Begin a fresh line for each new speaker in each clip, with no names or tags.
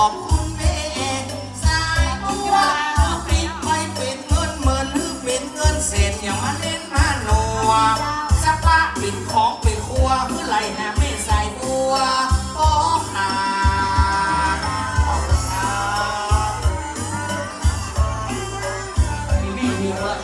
ขอบ
คุ
ณแม่สา
ยบัวปิดไปปิดเงินหมื่นหรือปิดเงินเศษอย่ามาเล่นมาหนัวสักปะปิดของปิดครัวเมื่อไหร่น่แม่
สา
ยบัว
ก็หา
ขอบคุณครับ
มีมีมี
ว่า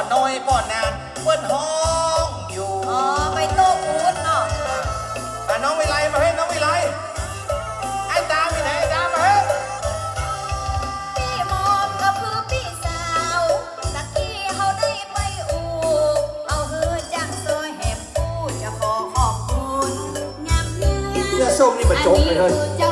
่อน้อยป่อนานเพื่อนห้องอยู่
อ๋อไปโต๊ะอูดเนาะ
อะน้องวิไลมาเฮ้ยน้องวิไลไอ้ตาไปไหนไมาเฮ้ย
พี่มอมก็คือพี่สาวสักที่เฮาได้ไปอูกเอาเฮือจังซอยแหบปูจะขอขอบคุณงามเนื้อ
เอ้มนี่ป
ระอันนี้จ้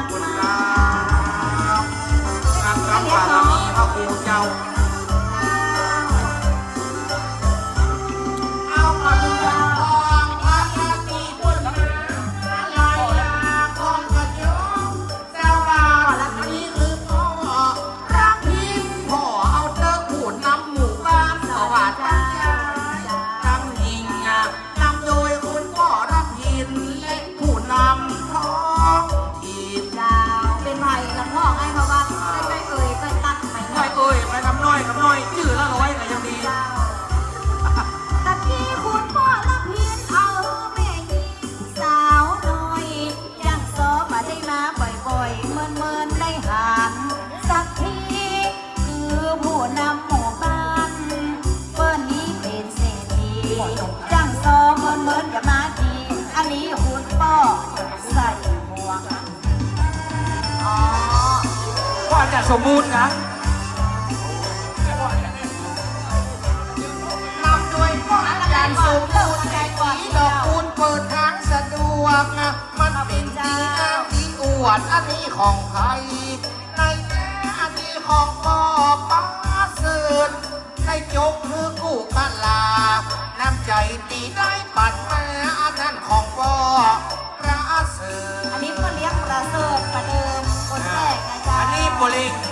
รัก
อันนี้
ฮูดเปอร์ใส่
หมวกอ๋
อก็
อา
จะ
สมบูรณ์นะนำโดยพวกอาจารย์สมบูรณ์ใจกว่ดอกคูณเปิดทางสะดวกนะมันเป็นดีงามที่อวดอันนี้ของใครในแง่อันนี้ของ i'm Napoli